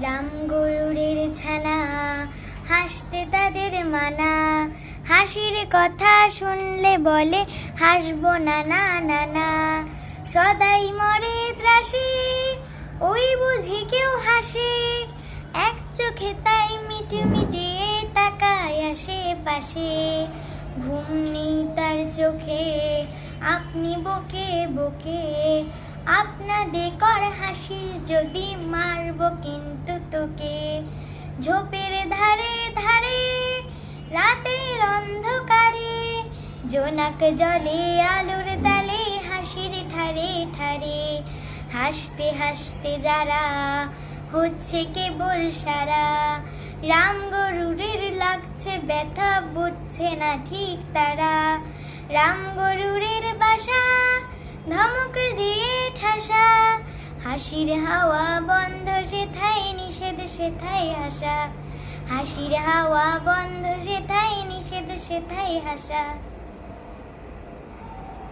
রাম গরুরের ছানা, হাসতে তাদের মানা। হাসির কথা শুনলে বলে, হাসবো না না না না সদাই মরে ত্রাসে, ওই বুঝি কেউ হাসে। এক চোখে তাই মিটি মিটিয়ে তাকায় আশেপাশে ঘুম নেই তার চোখে, আপনি বকে বকে আপনাদের কর হাসিস যদি মারবো কিন্তু তোকে। ঝোপের ধারে ধারে, রাতের অন্ধকারে, জোনাক জলে আলোর তালে, হাসির ঠারে ঠারে। হাসতে হাসতে যারা হচ্ছে কেবল সারা, রাম গরুরের লাগছে ব্যথা বুঝছে না ঠিক তারা। রাম গরুরের বাসা ঠাসা হাসির হাওয়া বন্ধ সেথায় নিষেধ, সেথায় হাসা হাসির হাওয়া বন্ধ সেথায় নিষেধ, সেথায় হাসা